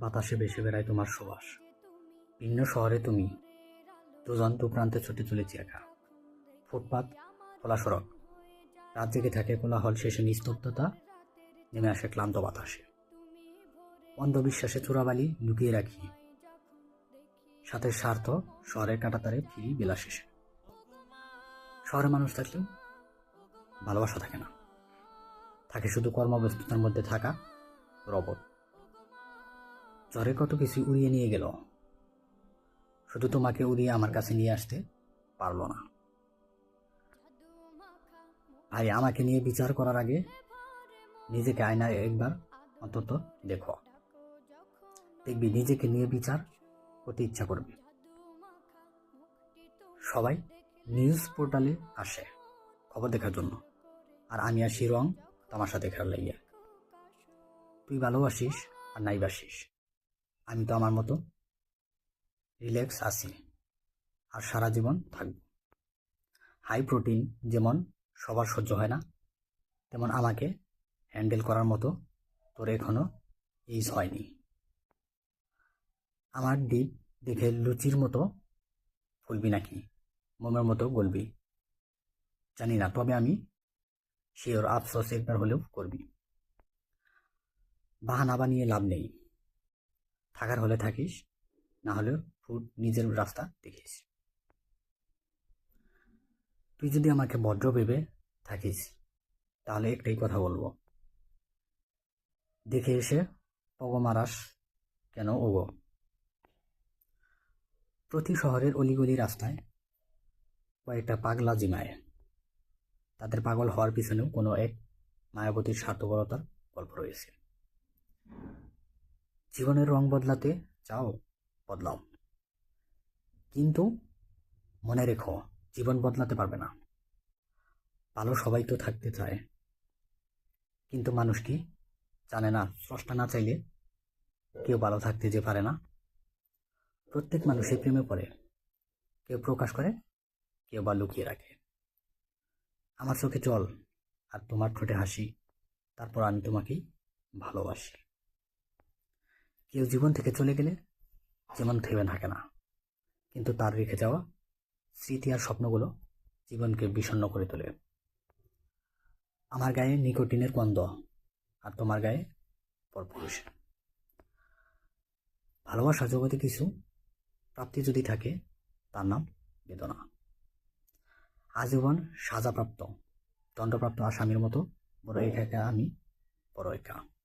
বাতাসে ভেসে বেড়ায় তোমার সুবাস। ভিন্ন শহরে তুমি, দুজন দু প্রান্তে ছুটে চলেছি একা। ফুটপাত খোলা সড়ক রাত জেগে থাকে কোলাহল শেষে নিস্তব্ধতা, নেমে আসে ক্লান্ত বাতাসে। অন্ধবিশ্বাসে চোরাবালি লুকিয়ে রাখি। সাথে স্বার্থ, শহরের কাটাতারে ফিরি বেলা শেষে শহরে মানুষ থাকলেও ভালোবাসা থাকে না। থাকে শুধু কর্মব্যস্ততার মধ্যে থাকা রবট। ঝড়ে কত কিছু উড়িয়ে নিয়ে গেল? শুধু তোমাকে উড়িয়ে আমার কাছে নিয়ে আসতে পারল না। ভাই আমাকে নিয়ে বিচার করার আগে নিজেকে আয়নায় একবার অন্তত দেখো। দেখবি, নিজেকে নিয়ে বিচার করতে ইচ্ছা করবে। সবাই নিউজ পোর্টালে আসে খবর দেখার জন্য। আর আমি আসি রং তামাশা দেখার লাইয়া তুই ভালোবাসিস আর নাই বাসিস। আমি তো আমার মতো রিল্যাক্স আছি আর সারা জীবন থাকব। হাই প্রোটিন যেমন সবার সহ্য হয় না, তেমন আমাকে হ্যান্ডেল করার মতো তোর এখনও ইজ হয়নি। আমার ডিপ দেখে লুচির মতো ফুলবি নাকি? মোমের মতো গলবি জানি না, তবে আমি শিওর আফসোস একবার হলেও করবি। বাহানা বানিয়ে লাভ নেই। থাকার হলে থাকিস, না হলে ফুট নিজের রাস্তা দেখিস। তুই যদি আমাকে বজ্র ভেবে থাকিস, তাহলে একটাই কথা বলব। দেখে এসে পগ মারাস কেন ওগো? প্রতি শহরের অলিগলি রাস্তায় কয়েকটা পাগলা জিমায়। তাদের পাগল হওয়ার পিছনেও কোনো এক মায়াবতীর স্বার্থপরতার গল্প রয়েছে। জীবনের রং বদলাতে চাও, বদলাও। কিন্তু মনে রেখো, জীবন বদলাতে পারবে না। ভালো সবাই তো থাকতে চায়। কিন্তু মানুষ কি জানে না, স্রষ্টা না চাইলে কেউ ভালো থাকতে যে পারে না? প্রত্যেক মানুষই প্রেমে পড়ে। কেউ প্রকাশ করে, কেউ বা লুকিয়ে রাখে। আমার চোখে জল আর তোমার ঠোঁটে হাসি, তারপর আমি তোমাকেই ভালোবাসি। কেউ জীবন থেকে চলে গেলে জীবন থেমে থাকে না। কিন্তু তার রেখে যাওয়া স্মৃতি আর স্বপ্নগুলো জীবনকে বিষণ্ণ করে তোলে। আমার গায়ে নিকোটিনের গন্ধ আর তোমার গায়ে পরপুরুষ। ভালোবাসা জগতে কিছু প্রাপ্তি যদি থাকে, তার নাম বেদনা। আজীবন সাজাপ্রাপ্ত, দণ্ডপ্রাপ্ত আসামির মতো বড় একা একা আমি বড় একা।